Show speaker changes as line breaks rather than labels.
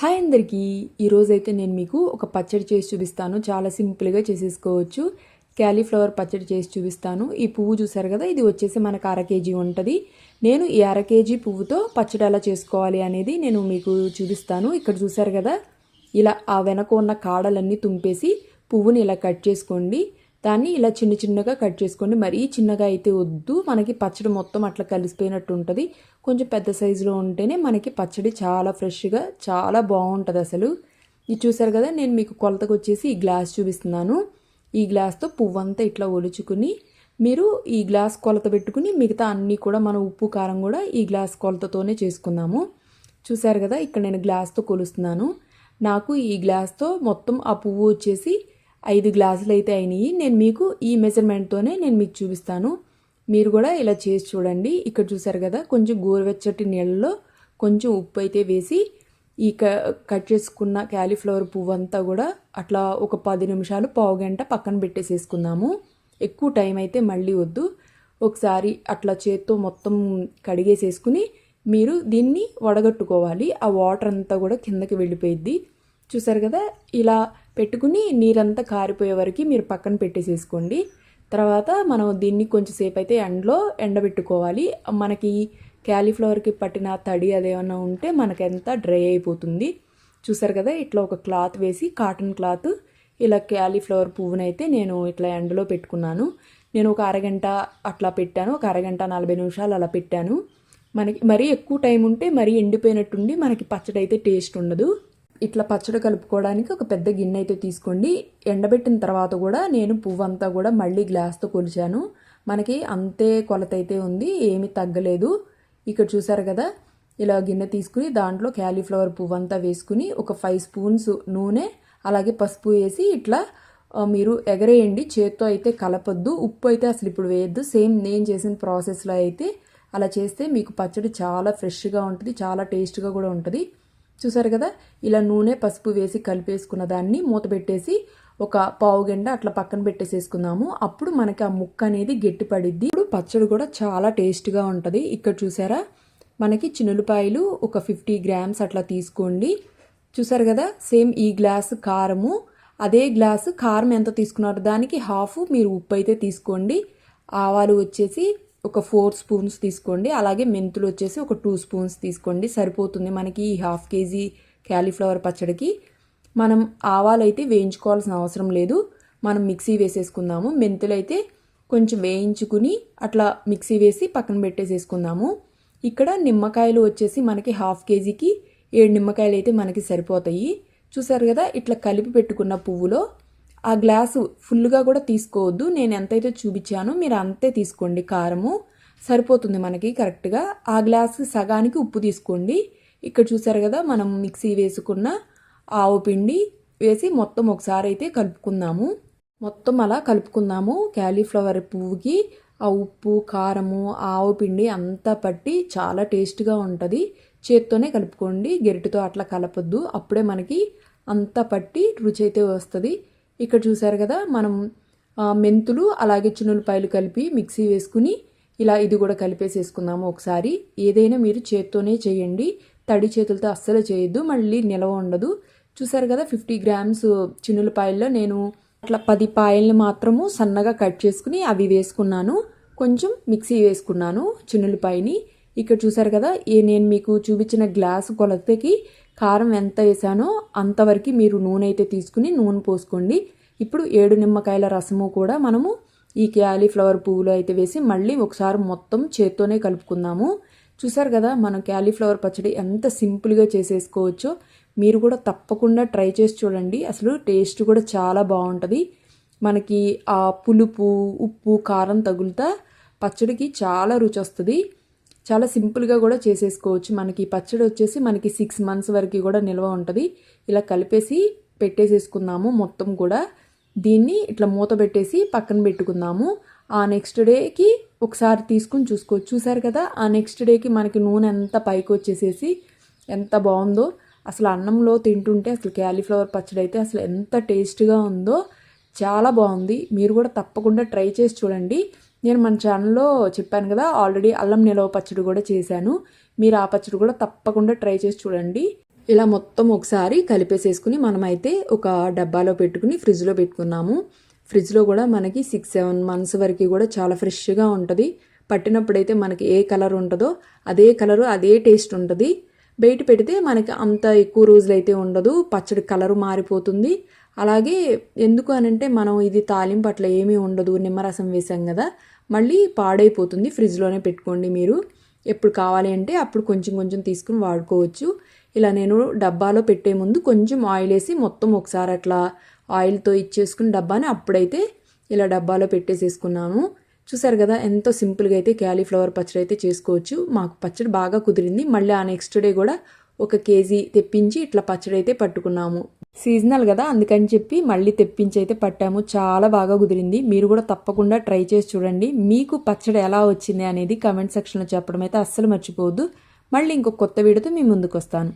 Hi అందరికీ. ఈరోజైతే నేను మీకు ఒక పచ్చడి చేసి చూపిస్తాను. చాలా సింపుల్గా చేసేసుకోవచ్చు. క్యాలీఫ్లవర్ పచ్చడి చేసి చూపిస్తాను. ఈ పువ్వు చూసారు కదా ఇది వచ్చేసి మనకు అర కేజీ ఉంటుంది. నేను ఈ అర కేజీ పువ్వుతో పచ్చడి ఎలా చేసుకోవాలి అనేది నేను మీకు చూపిస్తాను. ఇక్కడ చూసారు కదా ఇలా ఆ వెనక ఉన్న కాడలన్నీ తుంపేసి పువ్వుని ఇలా కట్ చేసుకోండి. దాన్ని ఇలా చిన్న చిన్నగా కట్ చేసుకోండి. మరీ చిన్నగా అయితే వద్దు. మనకి పచ్చడి మొత్తం అట్లా కలిసిపోయినట్టు ఉంటుంది. కొంచెం పెద్ద సైజులో ఉంటేనే మనకి పచ్చడి చాలా ఫ్రెష్గా చాలా బాగుంటుంది అసలు. ఇది చూసారు కదా నేను మీకు కొలతకు వచ్చేసి ఈ గ్లాస్ చూపిస్తున్నాను. ఈ గ్లాస్తో పువ్వంతా ఇట్లా ఒలుచుకుని మీరు ఈ గ్లాస్ కొలత పెట్టుకుని మిగతా అన్నీ కూడా మన ఉప్పు కారం కూడా ఈ గ్లాస్ కొలతతోనే చేసుకుందాము. చూసారు కదా ఇక్కడ నేను గ్లాస్తో కొలుస్తున్నాను. నాకు ఈ గ్లాస్తో మొత్తం ఆ పువ్వు వచ్చేసి ఐదు గ్లాసులు అయితే అయినాయి. నేను మీకు ఈ మెజర్మెంట్తోనే నేను మీకు చూపిస్తాను. మీరు కూడా ఇలా చేసి చూడండి. ఇక్కడ చూసారు కదా కొంచెం గోరువెచ్చటి నీళ్ళలో కొంచెం ఉప్పు అయితే వేసి ఈ కట్ చేసుకున్న క్యాలీఫ్లవర్ పువ్వు అంతా కూడా అట్లా ఒక పది నిమిషాలు పావు గంట పక్కన పెట్టేసేసుకుందాము. ఎక్కువ టైం అయితే మళ్ళీ వద్దు. ఒకసారి అట్లా చేత్తో మొత్తం కడిగేసేసుకుని మీరు దీన్ని వడగట్టుకోవాలి. ఆ వాటర్ అంతా కూడా కిందకి వెళ్ళిపోయిద్ది. చూసారు కదా? ఇలా పెట్టుకుని నీరంతా కారిపోయే వరకు మీరు పక్కన పెట్టేసేసుకోండి. తర్వాత మనం దీన్ని కొంచెంసేపు అయితే ఎండలో ఎండబెట్టుకోవాలి. మనకి క్యాలీఫ్లవర్కి పట్టిన తడి అదేమన్నా ఉంటే మనకెంత డ్రై అయిపోతుంది. చూసారు కదా? ఇట్లా ఒక క్లాత్ వేసి కాటన్ క్లాత్ ఇలా క్యాలీఫ్లవర్ పువ్వునైతే నేను ఇట్లా ఎండలో పెట్టుకున్నాను. నేను ఒక అరగంట అట్లా పెట్టాను. ఒక అరగంట నలభై నిమిషాలు అలా పెట్టాను. మనకి మరీ ఎక్కువ టైం ఉంటే మరీ ఎండిపోయినట్టుండి మనకి పచ్చడి అయితే టేస్ట్ ఉండదు. ఇట్లా పచ్చడి కలుపుకోవడానికి ఒక పెద్ద గిన్నె అయితే తీసుకోండి. ఎండబెట్టిన తర్వాత కూడా నేను పువ్వు అంతా కూడా మళ్ళీ గ్లాస్తో కొలిచాను. మనకి అంతే కొలత అయితే ఉంది ఏమి తగ్గలేదు. ఇక్కడ చూసారు కదా ఇలా గిన్నె తీసుకుని దాంట్లో క్యాలీఫ్లవర్ పువ్వు అంతా వేసుకుని ఒక ఫైవ్ స్పూన్స్ నూనె అలాగే పసుపు వేసి ఇట్లా మీరు ఎగరేయండి. చేత్తో అయితే కలపొద్దు ఉప్పు అయితే అసలు ఇప్పుడు వేయద్దు. సేమ్ నేను చేసిన ప్రాసెస్లో అయితే అలా చేస్తే మీకు పచ్చడి చాలా ఫ్రెష్గా ఉంటుంది చాలా టేస్ట్గా కూడా ఉంటుంది. చూసారు కదా? ఇలా నూనె పసుపు వేసి కలిపేసుకున్న దాన్ని మూత పెట్టేసి ఒక పావు గంట అట్లా పక్కన పెట్టేసేసుకుందాము. అప్పుడు మనకి ఆ ముక్క అనేది గట్టి పడిద్ది ఇప్పుడు పచ్చడి కూడా చాలా టేస్ట్గా ఉంటుంది. ఇక్కడ చూసారా? మనకి చిన్నులపాయలు ఒక ఫిఫ్టీ గ్రామ్స్ అట్లా తీసుకోండి. చూసారు కదా? సేమ్ ఈ గ్లాసు కారము. అదే గ్లాసు కారం ఎంత తీసుకున్నారో? దానికి హాఫ్ మీరు ఉప్పు అయితే తీసుకోండి. ఆవాలు వచ్చేసి ఒక ఫోర్ స్పూన్స్ తీసుకోండి. అలాగే మెంతులు వచ్చేసి ఒక టూ స్పూన్స్ తీసుకోండి. సరిపోతుంది మనకి ఈ హాఫ్ కేజీ క్యాలీఫ్లవర్ పచ్చడికి. మనం ఆవాలు అయితే వేయించుకోవాల్సిన అవసరం లేదు. మనం మిక్సీ వేసేసుకుందాము. మెంతులు అయితే కొంచెం వేయించుకుని అట్లా మిక్సీ వేసి పక్కన పెట్టేసేసుకుందాము. ఇక్కడ నిమ్మకాయలు వచ్చేసి మనకి హాఫ్ కేజీకి ఏడు నిమ్మకాయలు అయితే మనకి సరిపోతాయి. చూసారు కదా? ఇట్లా కలిపి పెట్టుకున్న పువ్వులో ఆ గ్లాసు ఫుల్గా కూడా తీసుకోవద్దు. నేను ఎంతైతే చూపించానో మీరు అంతే తీసుకోండి కారము. సరిపోతుంది మనకి కరెక్ట్గా. ఆ గ్లాసు సగానికి ఉప్పు తీసుకోండి. ఇక్కడ చూసారు కదా మనం మిక్సీ వేసుకున్న ఆవు పిండి వేసి మొత్తం ఒకసారి అయితే కలుపుకుందాము. మొత్తం అలా కలుపుకుందాము. క్యాలీఫ్లవర్ పువ్వుకి ఆ ఉప్పు కారము ఆవు పిండి అంతా పట్టి చాలా టేస్ట్గా ఉంటుంది. చేత్తోనే కలుపుకోండి. గెరిటితో అట్లా కలపొద్దు. అప్పుడే మనకి అంతా పట్టి రుచి అయితే వస్తుంది. ఇక్కడ చూసారు కదా మనం మెంతులు అలాగే చిన్నులపాయలు కలిపి మిక్సీ వేసుకుని ఇలా ఇది కూడా కలిపేసేసుకుందాము ఒకసారి. ఏదైనా మీరు చేత్తోనే చేయండి. తడి చేతులతో అస్సలు చేయొద్దు. మళ్ళీ నిలవ ఉండదు. చూసారు కదా ఫిఫ్టీ గ్రామ్స్ చిన్నులపాయల్లో నేను అట్లా పది పాయల్ని మాత్రము సన్నగా కట్ చేసుకుని అవి వేసుకున్నాను. కొంచెం మిక్సీ వేసుకున్నాను చిన్నులపాయని. ఇక్కడ చూసారు కదా ఏ నేను మీకు చూపించిన గ్లాసు కొలతకి కారం ఎంత వేసానో అంతవరకు మీరు నూనె అయితే తీసుకుని నూనె పోసుకోండి. ఇప్పుడు ఏడు నిమ్మకాయల రసము కూడా మనము ఈ క్యాలీఫ్లవర్ పువ్వులో అయితే వేసి మళ్ళీ ఒకసారి మొత్తం చేత్తోనే కలుపుకుందాము. చూసారు కదా మనం క్యాలీఫ్లవర్ పచ్చడి ఎంత సింపుల్గా చేసేసుకోవచ్చో. మీరు కూడా తప్పకుండా ట్రై చేసి చూడండి. అసలు టేస్ట్ కూడా చాలా బాగుంటుంది. మనకి ఆ పులుపు ఉప్పు కారం తగులుతా పచ్చడికి చాలా రుచి వస్తుంది. చాలా సింపుల్గా కూడా చేసేసుకోవచ్చు. మనకి పచ్చడి వచ్చేసి మనకి సిక్స్ మంత్స్ వరకు కూడా నిల్వ ఉంటుంది. ఇలా కలిపేసి పెట్టేసేసుకుందాము మొత్తం కూడా. దీన్ని ఇట్లా మూత పెట్టేసి పక్కన పెట్టుకుందాము. ఆ నెక్స్ట్ డేకి ఒకసారి తీసుకుని చూసుకోవచ్చు. చూసారు కదా ఆ నెక్స్ట్ డేకి మనకి నూనె ఎంత పైకి వచ్చేసేసి ఎంత బాగుందో. అసలు అన్నంలో తింటుంటే అసలు క్యాలీఫ్లవర్ పచ్చడి అయితే అసలు ఎంత టేస్ట్గా ఉందో చాలా బాగుంది. మీరు కూడా తప్పకుండా ట్రై చేసి చూడండి. నేను మన ఛానల్లో చెప్పాను కదా ఆల్రెడీ అల్లం నిలవ పచ్చడి కూడా చేశాను. మీరు ఆ పచ్చడి కూడా తప్పకుండా ట్రై చేసి చూడండి. ఇలా మొత్తం ఒకసారి కలిపేసేసుకుని మనమైతే ఒక డబ్బాలో పెట్టుకుని ఫ్రిడ్జ్లో పెట్టుకున్నాము. ఫ్రిడ్జ్లో కూడా మనకి సిక్స్ సెవెన్ మంత్స్ వరకు కూడా చాలా ఫ్రెష్గా ఉంటుంది. పట్టినప్పుడైతే మనకి ఏ కలర్ ఉంటుందో అదే కలరు అదే టేస్ట్ ఉంటుంది. బయట పెడితే మనకి అంత ఎక్కువ రోజులు అయితే ఉండదు. పచ్చడి కలరు మారిపోతుంది. అలాగే ఎందుకు అనంటే మనం ఇది తాలింపు అట్లా ఏమీ ఉండదు. నిమ్మరసం వేసాం కదా. మళ్ళీ పాడైపోతుంది. ఫ్రిడ్జ్లోనే పెట్టుకోండి మీరు. ఎప్పుడు కావాలి అంటే అప్పుడు కొంచెం కొంచెం తీసుకుని వాడుకోవచ్చు. ఇలా నేను డబ్బాలో పెట్టే ముందు కొంచెం ఆయిల్ వేసి మొత్తం ఒకసారి అట్లా ఆయిల్తో ఇచ్చేసుకుని డబ్బాని అప్పుడైతే ఇలా డబ్బాలో పెట్టేసేసుకున్నాను చూసారు కదా ఎంతో సింపుల్గా అయితే క్యాలీఫ్లవర్ పచ్చడి అయితే చేసుకోవచ్చు. మాకు పచ్చడి బాగా కుదిరింది. మళ్ళీ ఆ నెక్స్ట్ డే కూడా ఒక కేజీ తెప్పించి ఇట్లా పచ్చడి అయితే పట్టుకున్నాము. సీజనల్ కదా అందుకని చెప్పి మళ్ళీ తెప్పించి అయితే పట్టాము. చాలా బాగా కుదిరింది. మీరు కూడా తప్పకుండా ట్రై చేసి చూడండి. మీకు పచ్చడి ఎలా వచ్చింది అనేది కమెంట్ సెక్షన్లో చెప్పడం అయితే అస్సలు మర్చిపోవద్దు. మళ్ళీ ఇంకొక కొత్త వీడియోతో మీ ముందుకు వస్తాను.